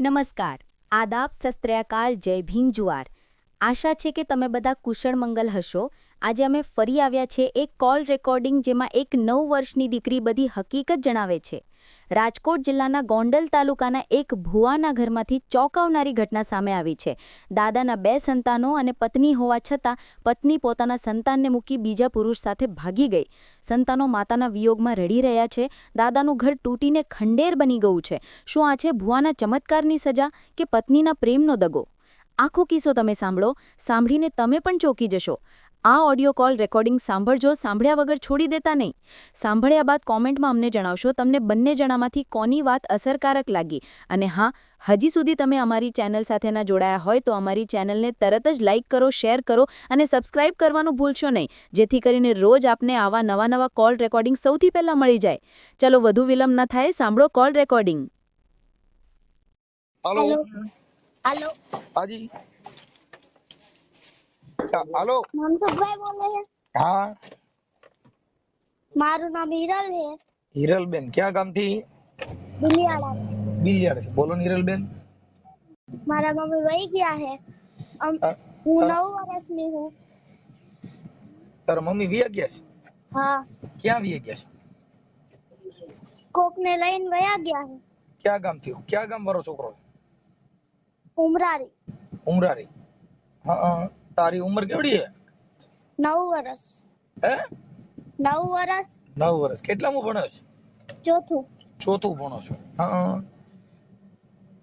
નમસ્કાર. આદાબ શસ્ત્રયાકાલ જય ભીમ જુવાર. આશા છે કે તમે બધા કુશળ મંગલ હશો. આજે અમે ફરી આવ્યા છે એક કોલ રેકોર્ડિંગ જેમાં એક નવ વર્ષની દીકરી બધી હકીકત જણાવે છે. રાજકોટ જિલ્લાના ગોંડલ તાલુકાના એક ભુવાના ઘરમાંથી ચોંકાવનારી ઘટના સામે આવી છે. દાદાના બે સંતાનો અને પત્ની હોવા છતાં પત્ની પોતાના સંતાનને મૂકી બીજા પુરુષ સાથે ભાગી ગઈ. સંતાનો માતાના વિયોગમાં રડી રહ્યા છે. દાદાનું ઘર તૂટીને ખંડેર બની ગયું છે. શું આ છે ભુવાના ચમત્કારની સજા કે પત્નીના પ્રેમનો દગો? આખો કિસ્સો તમે સાંભળો. સાંભળીને તમે પણ ચોંકી જશો. આ ઓડિયો કોલ રેકોર્ડિંગ સાંભળજો સાંભળ્યા વગર છોડી દેતા નહીં. સાંભળ્યા બાદ કોમેન્ટમાં અમને જણાવશો તમને બંને જણામાંથી કોની વાત અસરકારક લાગી? અને હા હજી સુધી તમે અમારી ચેનલ સાથેના જોડાયા હોય તો અમારી ચેનલને તરત જ લાઇક કરો શેર કરો અને સબસ્ક્રાઇબ કરવાનું ભૂલશો નહીં જેથી કરીને રોજ આપને આવા નવા નવા કોલ રેકોર્ડિંગ સૌથી પહેલાં મળી જાય. ચલો વધુ વિલંબ ન થાય સાંભળો call recording. Hello hello hello હાજી હા, હાલો મનસુખભાઈ બોલે છે હા મારું નામ હિરલ છે હિરલબેન ક્યાં ગામથી બિલિયાળા બિલિયાડ છે બોલો ને હિરલબેન મારા મમ્મી વહી ગયા છે અમ- હા, હું હા. નવ વર્ષની હું તારા મમ્મી વિયા ગયા છે હા ક્યાં વિયા ગયા છે કોકને લઈને વયા ગયા છે ક્યાં ગામથી ક્યાં ગામ વાળો છોકરો ઉમરારી ઉમરારી હા હા. તારી ઉંમર કેવડી છે નવ વર્ષ હે? નવ વર્ષ નવ વર્ષ કેટલામું ભણો છો? ચોથું. ચોથું ભણો છો. હા.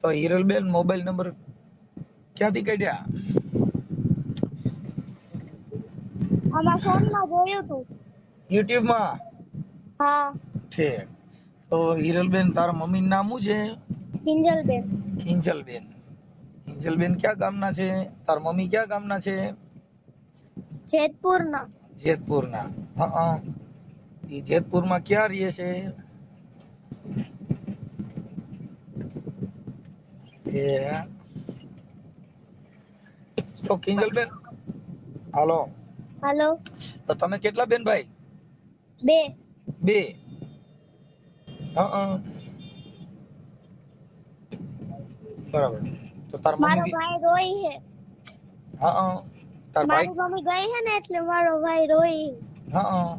તો હિરલબેન મોબાઈલ નંબર ક્યાંથી કાઢ્યા? આમાં ફોનમાં જોયું તું. યુટ્યુબમાં હા. ઠીક. તો હિરલબેન તારા મમ્મી નામ શું છે? કિંજલબેન. કિંજલબેન. કિંજલબેન ક્યાં ગામના છે? તાર મમ્મી ક્યાં ગામના છે? જેતપુરના. જેતપુરના. હા ઈ જેતપુરમાં ક્યાં રહે છે? એ. તો કિંજલબેન? હાલો. હાલો. તો તમે કેટલા બેન ભાઈ? બે. બે. હા. બરાબર. તો તાર મારો મમ્મી ભાઈ રોઈ છે હા તાર ભાઈ મારી મમ્મી ગઈ છે ને એટલે મારો ભાઈ રોઈ હા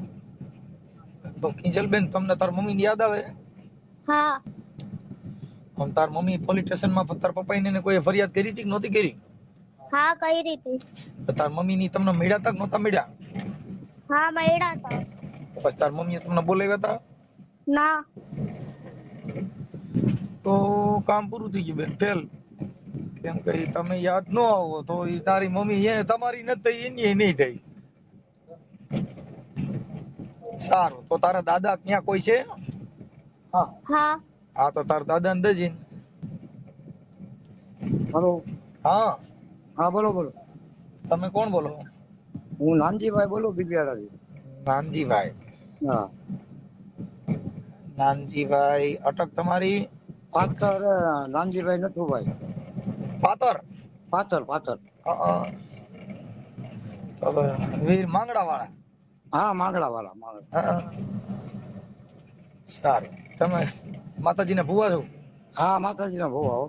તો કિંજલબેન તમને તાર મમ્મી યાદ આવે હા આમ તાર મમ્મી પોલીસ સ્ટેશનમાં તાર પપ્પા ને કોઈ ફરિયાદ કરી હતી કે નહોતી કરી હા કઈ રીતે તો તાર મમ્મી ની તમને મળ્યા તક નહોતા મળ્યા હા મળ્યા હતા પછી તાર મમ્મીએ તમને બોલાવ્યા હતા ના। તો કામ પૂરું થઈ ગયું બેન ફેલ. કેમ કે તમે યાદ ન આવો તો એ તારી મમ્મી એ તમારી ન થઈ એની નહીં થઈ. સારું તો તારા દાદા ક્યાં કોઈ છે? હા. હા. હા તો તારા દાદા ને દજી હલો. હા. હા બોલો બોલો. તમે કોણ બોલો? હું નાનજીભાઈ બોલું બિબિયાળાથી નાનજીભાઈ. હા. નાનજીભાઈ અટક તમારી? પાત્ર નાનજીભાઈ નથુભાઈ. પાતર પાતર તો વીર માંગડા વાળા હા માંગડા વાળા માંગડા સારું. તમે માતાજીને ભૂવા છો? હા માતાજીના ભૂવા હો.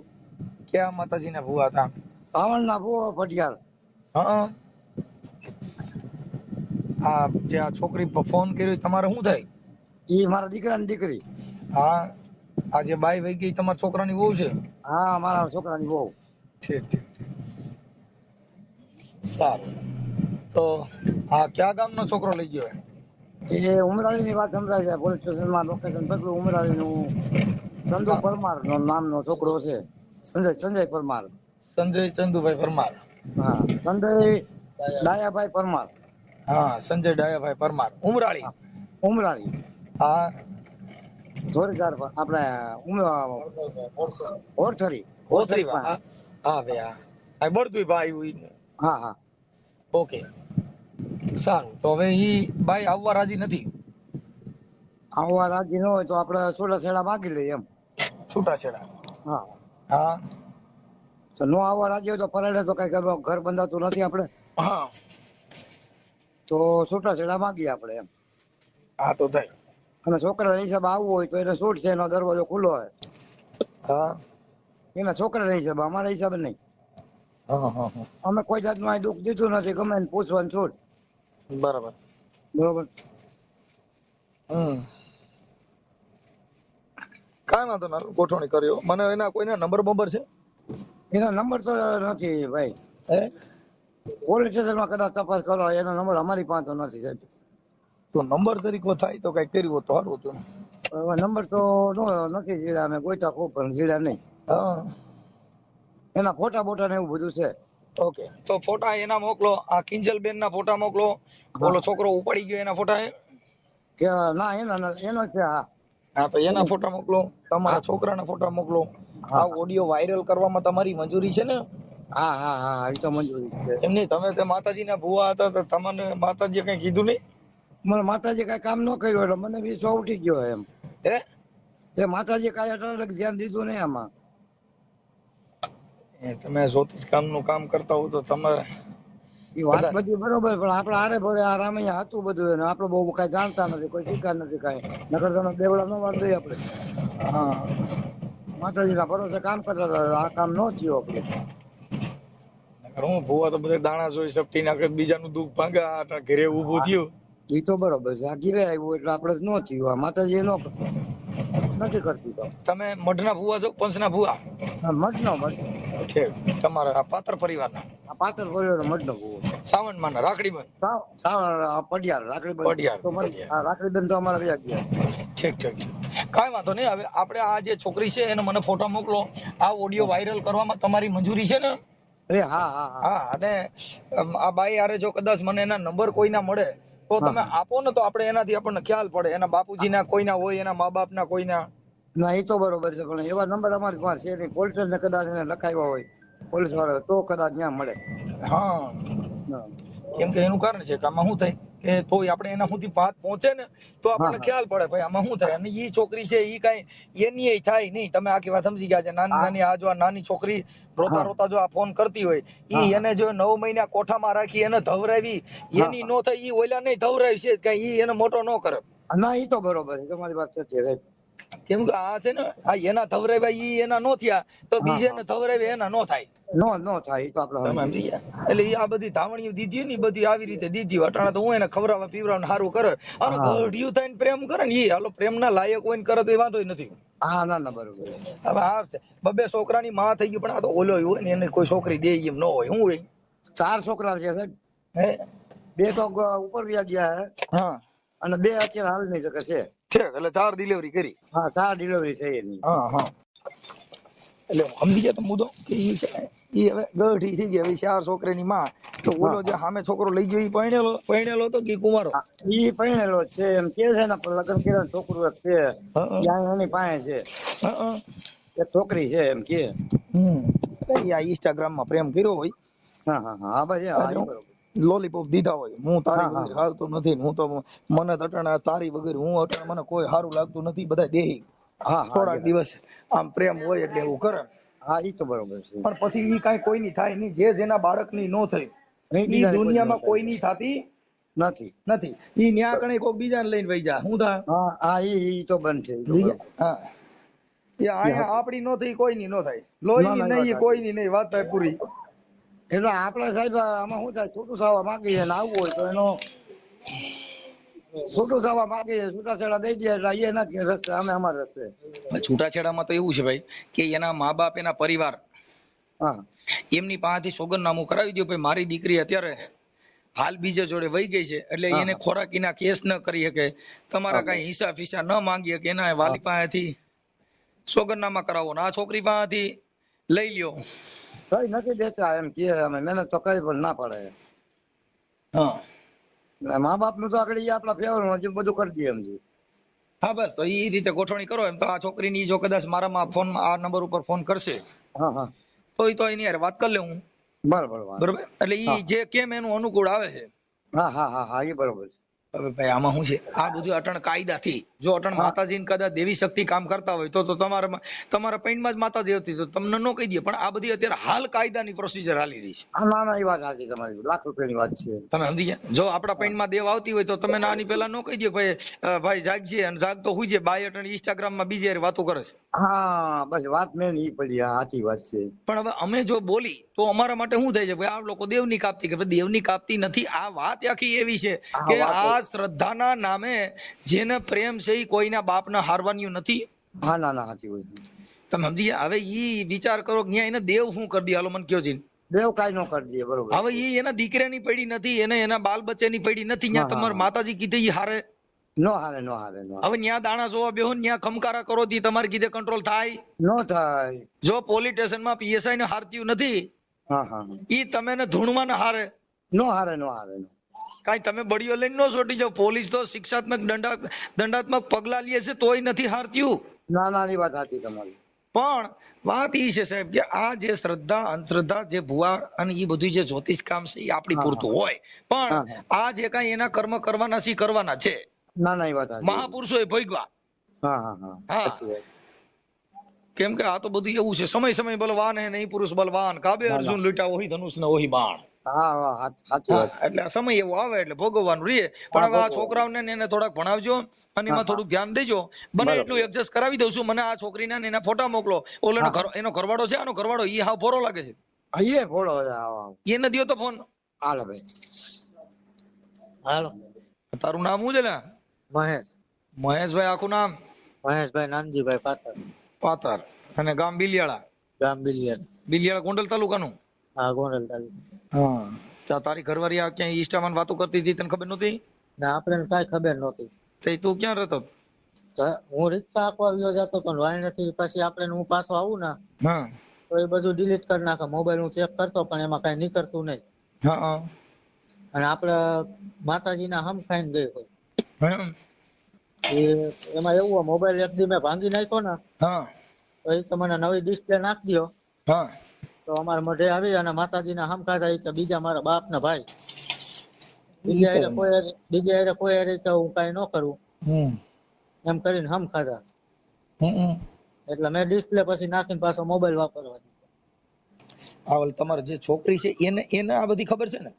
ક્યાં માતાજીના ભૂવા હતા? સાવણના ભૂવા ફટિયાર હા આ જે આ છોકરી પર ફોન કર્યો તમારે શું થાય? એ મારા દીકરાની દીકરી. હા. આજે બાઈ વહી ગઈ તમારા છોકરાની બહુ છે? હા મારા છોકરાની બહુ ઠીક ઠીક ઠીક. સારું. તો આ ક્યાં ગામનો છોકરો લઈ ગયો એ ઉમરાળીની વાત સંભળાય છે પોલીસ સ્ટેશનમાં લોકેશન પકડ્યું ઉમરાળીનું ચંદુ પરમાર નો નામનો છોકરો છે. સંજય સંજય પરમાર. સંજય ચંદુભાઈ પરમાર. હા સંજય ડાયાભાઈ પરમાર. હા સંજય ડાયાભાઈ પરમાર. ઉમરાળી. ઉમરાળી. હા. ધોરીધાર આપણે ઉમ ઓરથરી હોથરી હા ભાઈ હા આ બળદુઈ ભાઈ હોય. હા હા. ઓકે સારું તો હવે ઈ ભાઈ આવવા રાજી નથી? આવવા રાજી ન હોય તો આપણે છોટા છેડા માગી લઈએ એમ. છૂટાછેડા? હા. હા. તો નો આવવા રાજી હોય તો પરાડે તો કઈ કરવા ઘર બંધાતું નથી આપણે. હા. તો છૂટા છેડા માગીએ આપણે એમ. હા તો થાય. અને છોકરા હિસાબ આવવું હોય તો એને છૂટ છે એનો દરવાજો ખુલ્લો હોય. હા. એના છોકરાના હિસાબે અમારા હિસાબે નહીં. હા હા હા. અમે કોઈ જાતનું આ દુઃખ દીધું નથી ગમે એને પૂછવાનું છોડ. બરાબર. બરોબર? કાંઈ વાંધો ના ગોઠવણી કર્યો મને એના કોઈના નંબર બંબર છે? એના નંબર તો નથી ભાઈ. પોલીસ સ્ટેશનમાં કદાચ તપાસ કરો એનો નંબર અમારી પાસે નથી સાહેબ. તો નંબર તરીકે થાય તો કઈ કર્યું તો સારું હતું નંબર તો નથી જીડા અમે ગોઈતા ખૂબ પણ જીડા નહીં. એના ફોટા બોટા ને એવું બધું છે. ઓકે. તો ફોટા એના મોકલો આ કિંજલ બેન ના ફોટા મોકલો. બોલો છોકરો ઉપાડી ગયો એના ફોટા ના એના એનો છે હા. હા તો એના ફોટા મોકલો તમારા છોકરાના ફોટા મોકલો. આ ઓડિયો વાયરલ કરવામાં તમારી મંજૂરી છે ને? હા હા હા એ તો મંજૂરી છે. એમ નહીં તમે તે માતાજીના ભુવા હતા તો તમને માતાજીએ કઈ કીધું નહીં? મને માતાજી કઈ કામ ન કર્યું એટલે મને વિશ્વાસ ઉઠી ગયો એમ. હે? તે માતાજી કઈ અટલ ધ્યાન દીધું નહીં આમાં. તમે જ્યોતિષ કામનું કામ કરતા હો તો તમારે એ વાત બધી બરોબર પણ આપણે આરે ભરે આ રામૈયા હતું બધું અને આપણે બહુ કઈ જાણતા નથી કોઈ શીખા નથી કઈ. નકર તમે બેવડા ન વાર દઈએ આપણે. હા. માતાજીના ભરોસે કામ કરતા હતા આ કામ ન થયું આપણે. હું ભુવા તો બધા દાણા જોઈ સપટી નાખે બીજાનું દુઃખ ભાંગે આ ઘરે ઊભું થયું. એ તો બરોબર છે આ ઘીરે આવ્યું એટલે આપણે ન થયું આ માતાજી નો નથી કરતી તમે મઢના ભુવા છો પંચના ભુવા? મઢ મઠનો મઠ છે તમારા આ પાત્ર પરિવારના? આ પાતર પરિવાર મઠનો સાવણ માના રાખડી બંધ સાવ સાવ પડિયાર રાખડી પડિયાર, પડિયાર. આ રાખડી બંધ તો અમારા વ્યાજ ગયા. ઠીક ઠીક ઠીક. કાંઈ વાંધો નહીં. હવે આપણે આ જે છોકરી છે એને મને ફોટો મોકલો. આ ઓડિયો વાયરલ કરવામાં તમારી મંજૂરી છે ને? એ હા હા હા. હા અને આ બાઈ આરે જો કદાચ મને એના નંબર કોઈના મળે તો તમે આપો ને તો આપણે એનાથી આપણને ખ્યાલ પડે. એના બાપુજીના કોઈના હોય એના મા બાપના કોઈના. ના એ તો બરોબર છે પણ એવા નંબર અમારી પાસે છે નહીં પોલીસ સ્ટેશન કદાચ એને લખાવ્યા હોય પોલીસવાળા તો કદાચ ત્યાં મળે. હા. કેમ કે એનું કારણ છે કે આમાં શું થાય કે તોય આપણે એના સુધી વાત પહોંચે ને તો આપણને ખ્યાલ પડે ભાઈ આમાં શું થાય? અને ઈ છોકરી છે ઈ કઈ એની થાય નહીં. તમે આખી વાત સમજી ગયા છે નાની નાની આ જો આ નાની છોકરી રોતા રોતા જો આ ફોન કરતી હોય એ ઈ એને જો નવ મહિના કોઠામાં રાખી એને ધવરાવી એની નો થાય ઈ ઓલા નહીં ધવરાવી છે કાંઈ ઈ એને મોટો ન કરે. ના એ તો બરોબર છે તમારી વાત સાચી કેમ કે આ છે ને આ એના ધવરાવ્યા ઈ એના નો થયા તો બીજે ને ધવરાવ્યા એના નો થાય. નો નો થાય તો આપણે તમે સમજી ગયા? એટલે આ બધી ધાવણીઓ દીધી ને બધી આવી રીતે દીધી અટાણા તો હું એને ખવરાવા પીવડાવવા સારું કરે. અને હા. ગઢિયું થઈને પ્રેમ કરે ને એ હાલો પ્રેમના લાયક હોય ને કરે તો એ વાંધો નથી. હા ના ના બરોબર. હવે આ છે. બબે છોકરાની માં થઈ ગઈ પણ આ તો ઓલો હોય ને એને કોઈ છોકરી દે એમ ન હોય. શું હોય? ચાર છોકરા છે સાહેબ. હે? બે તો ઉપર વ્યા ગયા હે. હા. અને બે અત્યારે હાલ નહીં શકે છે. ઠીક એટલે ચાર ડિલિવરી કરી. હા ચાર ડિલિવરી થઈ એની. હા હા. એટલે સમજી ગયા તમે મુદ્દો કે ઈ છે ઈ હવે ગઢી થઈ ગઈ હવે ચાર છોકરાની માં. તો ઓલો જે સામે છોકરો લઈ ગયો ઈ પરણેલો પરણેલો હતો કે હા, ઈ પરણેલો છે એમ કે છે ને પણ લગ્ન કર્યા છોકરું એક છે. ત્યાં એની પાસે. છે. એક છોકરી છે એમ કે. હમ. આ ઇન્સ્ટાગ્રામમાં પ્રેમ કર્યો હોય. હા હા હા. બસ. લોલીપોપ દીધા હોય. હું તારી. વગર હાલતો નથી હું તો મને અટણ તારી વગર હું અટણ મને કોઈ સારું લાગતું નથી બધા દેહી. થોડાક દિવસ આમ પ્રેમ હોય એટલે એવું કરે. હા ઈ તો બરોબર છે. પણ પછી ઈ કાંઈ કોઈની થાય નહીં. જે જેના બાળકની નો થઈ એ દુનિયામાં કોઈની થતી નથી. નથી. ઈ ન્યા કણે કોક બીજાને લઈને વઈ જા. હું થા? હા હા ઈ ઈ તો બંધ છે. હા. એ અહીંયા આપડી નો થઈ કોઈની નો થાય. લોહીની નહીં કોઈની નહીં. વાત થાય પૂરી. એટલે આપણે સાહેબ આમાં શું થાય? છૂટું થવા માંગીએ ને આવવું હોય તો એનો છૂટું થવા માંગીએ છૂટાછેડા દઈ દે એટલે એ નથી રસ્તે અમે અમારા રસ્તે. છૂટાછેડામાં તો એવું છે ભાઈ કે એના મા બાપ એના પરિવાર હા. એમની પાસેથી સોગંદનામું કરાવી દો ભાઈ મારી દીકરી અત્યારે હાલ બીજે જોડે વહી ગઈ છે એટલે. એને ખોરાકીના કેસ ન કરી શકે. તમારા. કઈ હિસાબ ફિસા ન માંગી શકે એના વાલી પાસેથી સોગંદનામા કરાવો ને આ છોકરી પાસેથી લઈ લ્યો. કઈ નથી દેતા એમ કે અમે. મહેનત તો કરી પણ ના પડે. હા. મા બાપનું તો આગળ આપડા ફેવર હજી બધું કરી દઈએ એમ. હા બસ. તો એ રીતે ગોઠવણી કરો એમ. તો આ છોકરીની જો કદાચ મારામાં ફોન આ નંબર ઉપર ફોન કરશે હા હા. તો એ તો એની હારે વાત કરી લઉં બરોબર બરાબર. બરોબર? એટલે એ જે કેમ એનું અનુકૂળ આવે છે. હા હા હા હા એ બરોબર છે. હવે ભાઈ આમાં શું છે? આ બધું અટણ કાયદાથી. જો અટણ માતાજી કદાચ દેવી શક્તિ કામ કરતા હોય તો તો તમારા તમારા પૈણમાં જ માતાજી હતી તો તમને ન કહી દે પણ આ બધી અત્યારે હાલ કાયદાની પ્રોસિજર હાલી રહી છે. ના ના એ વાત સાચી તમારી. લાખ રૂપિયાની વાત છે. તમે સમજી ગયા? જો આપણા પૈણમાં દેવ આવતી હોય તો તમે આની પહેલા ન કહી દે ભાઈ ભાઈ જાગજે અને જાગતો હોય છે. બાય અટણ ઇન્સ્ટાગ્રામમાં બીજી યાર વાતો કરે છે. હા બસ વાત મેં ઈ પડી સાચી વાત છે. પણ હવે અમે જો બોલી તો અમારા માટે શું થાય છે? ભાઈ આ લોકો દેવની કાપતી કે દેવની કાપતી નથી. આ વાત આખી એવી છે કે આ શ્રદ્ધાના નામે જેને પ્રેમ છે એ કોઈના બાપને હારવાનું નથી? હા ના ના સાચી હોય તમે સમજી હવે ઈ વિચાર કરો કે એને દેવ શું કરી દે? હાલો મને કયો છે દેવ કાઈ ન કરી દે બરોબર. હવે ઈ એના દીકરાની પડી નથી એને એના બાલ બચ્ચાની પડી નથી ન્યા તમારા માતાજી કીધે ઈ હારે? નો હારે નો હારે નો હવે ન્યા દાણા જોવા બેહો ન્યા ખમકારા કરો તી તમારે કીધે કંટ્રોલ થાય. નો થાય. જો પોલીસ સ્ટેશનમાં પીએસઆઈ ને હારત્યું નથી હા હા ઈ તમે ને ધૂણમાં ને હારે? નો હારે નો હારે નો કાંઈ તમે બળીઓ લઈને ન સોટી જાવ પોલીસ તો શિક્ષાત્મક દંડા દંડાત્મક પગલા લે છે તોય નથી હારત્યું ના ના ની વાત સાચી તમારી. પણ વાત ઈ છે સાહેબ કે આ જે શ્રદ્ધા અંધશ્રદ્ધા જે ભુવા અને એ બધું જે જ્યોતિષ કામ છે એ આપણી પૂરતું હોય. પણ આ જે કાંઈ એના કર્મ કરવાના છે કરવાના છે. ના ના એ વાત મહાપુરુષો એ ભોગવા હા. હા. હા કેમ કે આ તો બધું એવું છે સમય સમય બલવાન હે નહીં પુરુષ બલવાન. કાબે. અર્જુન લૂંટા ઓહી ધનુષ ને ઓહી બાણ. હા હા હા, સાચી વાત એટલે આ સમય એવો આવે એટલે ભોગવવાનું રહીએ. પણ હવે આ. છોકરાઓને એને થોડાક ભણાવજો અને એમાં થોડુંક ધ્યાન દેજો. બને એટલું એડજસ્ટ કરાવી દઉં છું. મને આ છોકરીના ને એના ફોટા મોકલો. ઓલો એનો એનો ઘરવાળો છે આનો ઘરવાળો ઈ હાવ ફોરો લાગે છે. એ ફોરો એ ન દ્યો તો ફોન હાલો ભાઈ. હાલો. તારું નામ શું છે ને મહેશ. મહેશભાઈ આખું નામ? મહેશભાઈ નાનજીભાઈ પાતર. પાતર. અને ગામ બિલિયાળા? ગામ બિલિયાળા. બિલિયાળા ગોંડલ તાલુકાનું? હા ગોંડલ હા. તારી ઘરવાળી આ ક્યાંય ઇન્સ્ટામાં વાતો કરતી હતી તને ખબર નહોતી? ના આપણે કાંઈ ખબર નહોતી. તે તું ક્યાં રહેતો? હું રિક્ષા આપવા ગયો જતો તો વાણીથી પછી આપણે હું પાછો આવું ને હા. તો એ બધું ડિલીટ કરી નાખે. મોબાઈલ હું ચેક કરતો પણ એમાં કાંઈ નીકળતું નહીં. હા હા. અને આપણે માતાજીના હમ ખાઈને ગઈ હોય. એમાં એવું હોય મોબાઈલ એક દી મેં ભાંગી નાખ્યો ને હા. તો એ કે મને નવી ડિસ્પ્લે નાખી દો હા. તો અમારા મઢે આવી અને માતાજીના હમ ખાધા ઈ કે બીજા મારા બાપ ને ભાઈ બીજા હારે કોઈ બીજા હારે કોઈ હારે કે હું કઈ ન કરું. એમ કરીને હમ ખાધા એટલે મેં ડિસ્પ્લે પછી નાખીને પાછો મોબાઈલ વાપરવા દીધો. આ ઓલી તમારી જે છોકરી છે એને એને આ બધી ખબર છે ને?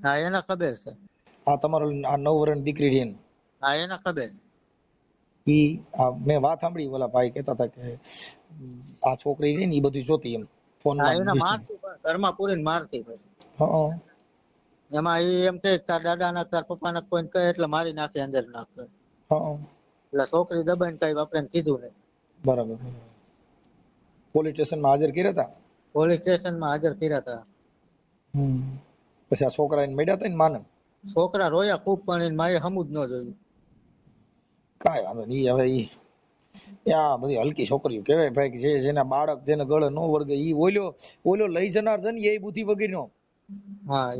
હા એને ખબર છે. આ તમારો આ નવ વર્ષની દીકરી રહી હા એને ખબર. છે ઈ આ મેં વાત સાંભળી ઓલા ભાઈ કહેતા હતા કે આ છોકરી રહી ને ઈ બધું જોતી એમ. ફોન હા એને મારતી પણ ઘરમાં પૂરીને મારતી પછી. એમાં એ એમ કે તાર દાદા ના તાર પપ્પા ને કોઈ કહે એટલે મારી નાખે અંદર નાખે. એટલે છોકરી દબાઈને કઈ આપણે કીધું નહીં. બરાબર પોલીસ સ્ટેશનમાં હાજર કર્યા હતા પોલીસ સ્ટેશનમાં હાજર કર્યા હતા પછી આ છોકરા એને મળ્યા હતા ને માને? છોકરા રોયા ખૂબ પણ માએ હમું જ ન જોયું. કાંઈ વાંધો નહીં હવે ઈ આ બધી હલકી છોકરીઓ કહેવાય ભાઈ જે જેના બાળક જેને ગળે નો વર્ગે ઈ ઓલ્યો ઓલ્યો લઈ જનાર છે ને એ બુદ્ધિ વગરનો. હા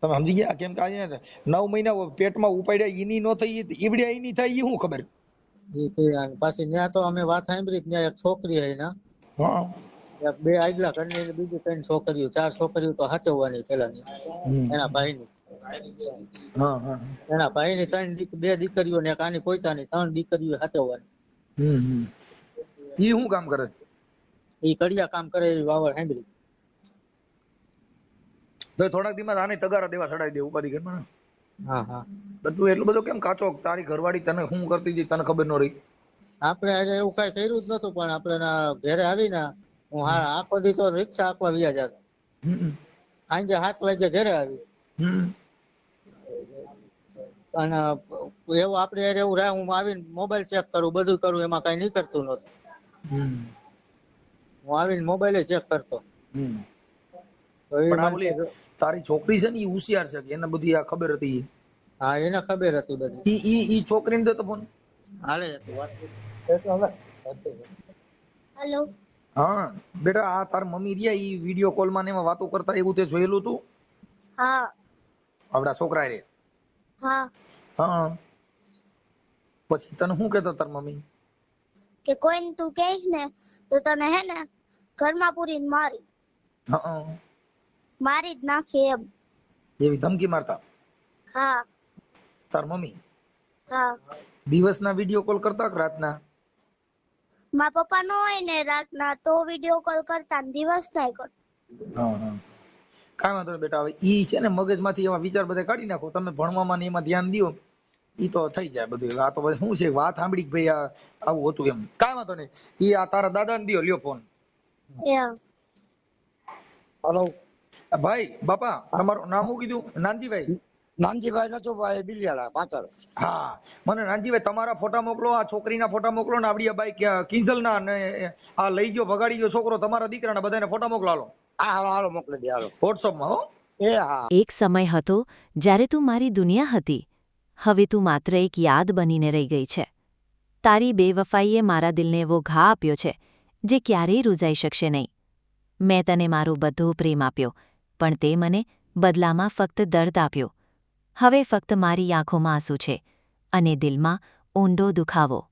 તમે સમજી ગયા? કેમ કે અહીંયા નવ મહિના પેટમાં ઉપાડ્યા ઈની નો થઈ ઈવડ્યા ઈની થાય ઈ શું ખબર? પાછી ત્યાં તો અમે વાત સાંભળી ત્યાં એક છોકરી હે ના. હા. બે આગલા ઘરની ને બીજી ત્રણ છોકરીઓ ચાર છોકરીઓ તો હાચવવાની પેલાની. એના ભાઈની. એના ભાઈની ત્રણ બે દીકરીઓ ને એક આની પોતાની ત્રણ દીકરીઓ હાચવવાની. હમ હમ. ઈ શું કામ કરે? ઈ કડિયા કામ કરે એ સાંભળી. તો થોડાક દીમાં આને તગારા દેવા સડાઈ દે ઉપાધિ ઘરમાં. હા હા. તું એટલું બધું કેમ કાચો? તારી ઘરવાળી તને શું કરતી હતી? તને ખબર ન રહી. આપણે આજે એવું કઈ કર્યું જ નતું પણ આપણે ઘરે આવીને હું હા આખો દી તો રિક્ષા આપવા વ્યા જતો. સાંજે સાત વાગે ઘરે આવી. અને એવું આપણે એવું રહે હું આવીને મોબાઈલ ચેક કરું બધું કરું એમાં કઈ નીકળતું નતું હમ. હું આવીને મોબાઈલ ચેક કરતો. એ તારી છોકરી છે ને ઈ હોશિયાર છે કે? એને બધી આ ખબર હતી? હા એને ખબર હતી બધી. ઈ ઈ ઈ છોકરીને તો ફોન હાલે વાત. હેલો હા બેટા આ તાર મમ્મી રહ્યા ઈ વિડિયો કોલમાં ને એમાં વાતો કરતા એવું તે જોયેલું તું? હા. આપડા છોકરા રે. હા. હા. પછી તને શું કહેતા તાર મમ્મી? કે કોઈને તું કહીશ ને તો તને હે ને ઘરમાં પૂરી મારી. હા. મારી જ નાખે એમ. એવી ધમકી મારતા? હા. તાર મમ્મી? હા. દિવસના વીડિયો કોલ કરતા કે રાતના? મારા પપ્પા નો હોય ને રાતના તો વીડિયો કોલ કરતા ને દિવસ થાય કર. હા હા. કાંઈ વાંધો નહીં બેટા હવે ઈ છે ને મગજમાંથી એવા વિચાર બધા કાઢી નાખો. તમે ભણવામાં ને એમાં ધ્યાન દો. ઈ તો થઈ જાય બધું. આ તો શું છે? વાત સાંભળી ભાઈ આ આવું હતું એમ. કાંઈ વાંધો નહીં. ઈ આ તારા દાદાને દયો લ્યો ફોન હેલો હલો ભાઈ બાપા તમારું નામ શું કીધું? નાનજીભાઈ? નાનજીભાઈ નથુભાઈ બિલિયાળા પાછળ. હા. મને નાનજીભાઈ તમારા ફોટા મોકલો આ છોકરીના ફોટા મોકલો ને આપડી ભાઈ બાઈ કિંજલના ને આ લઈ ગયો ભગાડી ગયો છોકરો તમારા દીકરાના બધાને ફોટા મોકલાલો. હાલો હા હાલો હાલો મોકલી દે હાલો. વોટ્સઅપમાં હો? એ હા એક સમય હતો જ્યારે તું મારી દુનિયા હતી. હવે તું માત્ર એક યાદ બનીને રહી ગઈ છે. તારી બેવફાઈએ મારા દિલને એવો ઘા આપ્યો છે જે ક્યારેય રૂજાઈ શકશે નહીં. મેં તને મારો બધો પ્રેમ આપ્યો પણ તે મને બદલામાં ફક્ત દર્દ આપ્યો. હવે ફક્ત મારી આંખોમાં આંસુ છે અને દિલમાં ઊંડો દુખાવો.